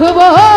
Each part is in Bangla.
রাখবো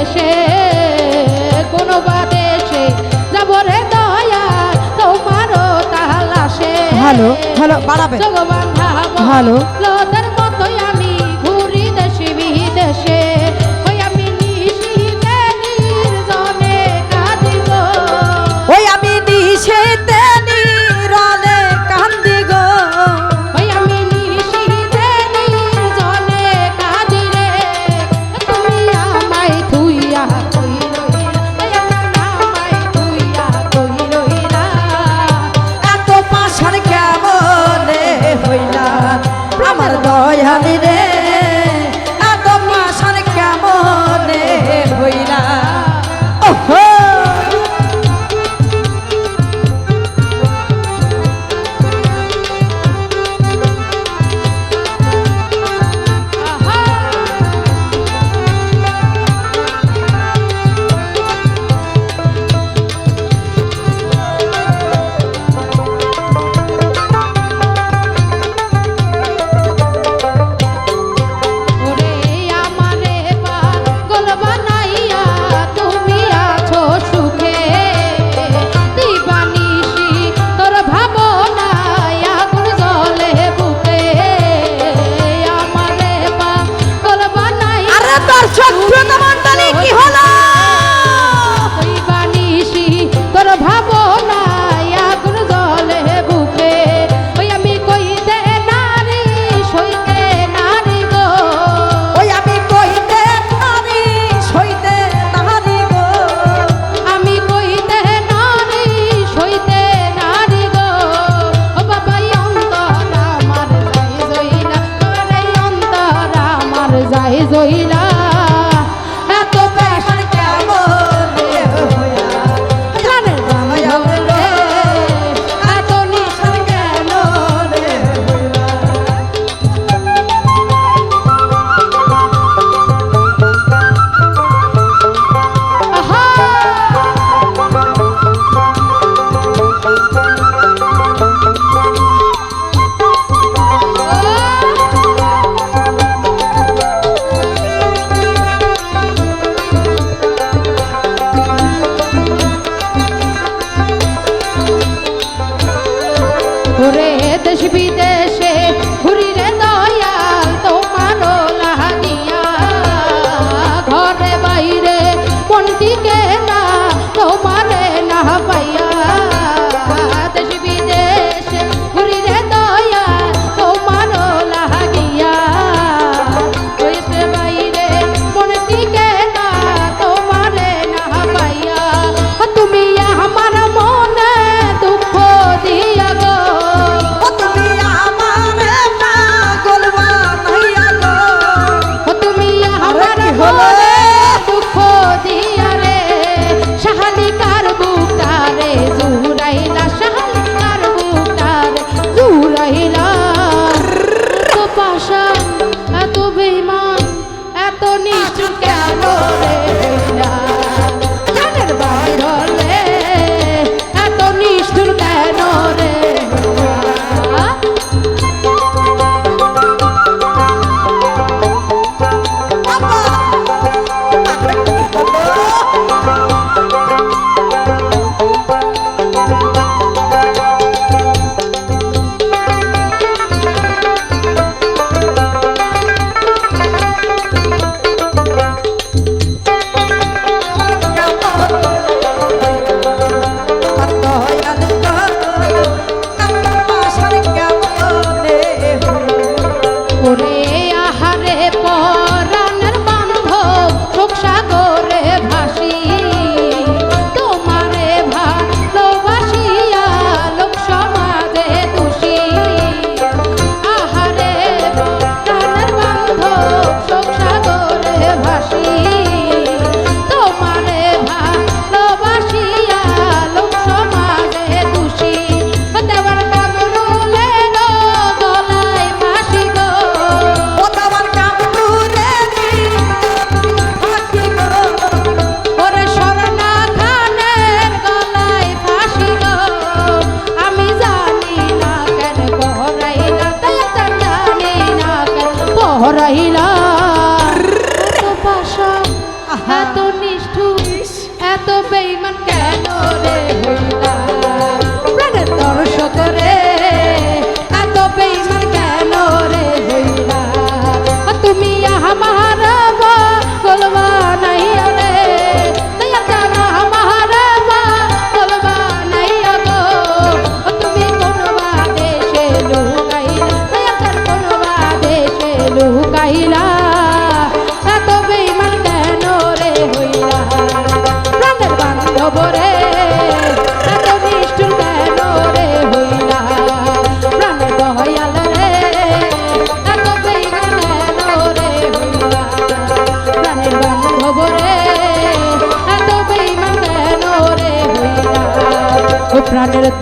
দেশে কোনো বা দেশে যাব রে দয়া তোমারও তাহালাসে ভালো ভালো বাড়াবে। ভগবান ভালো। por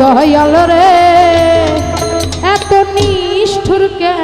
দয়াল রে। এত নিষ্ঠুর হইলা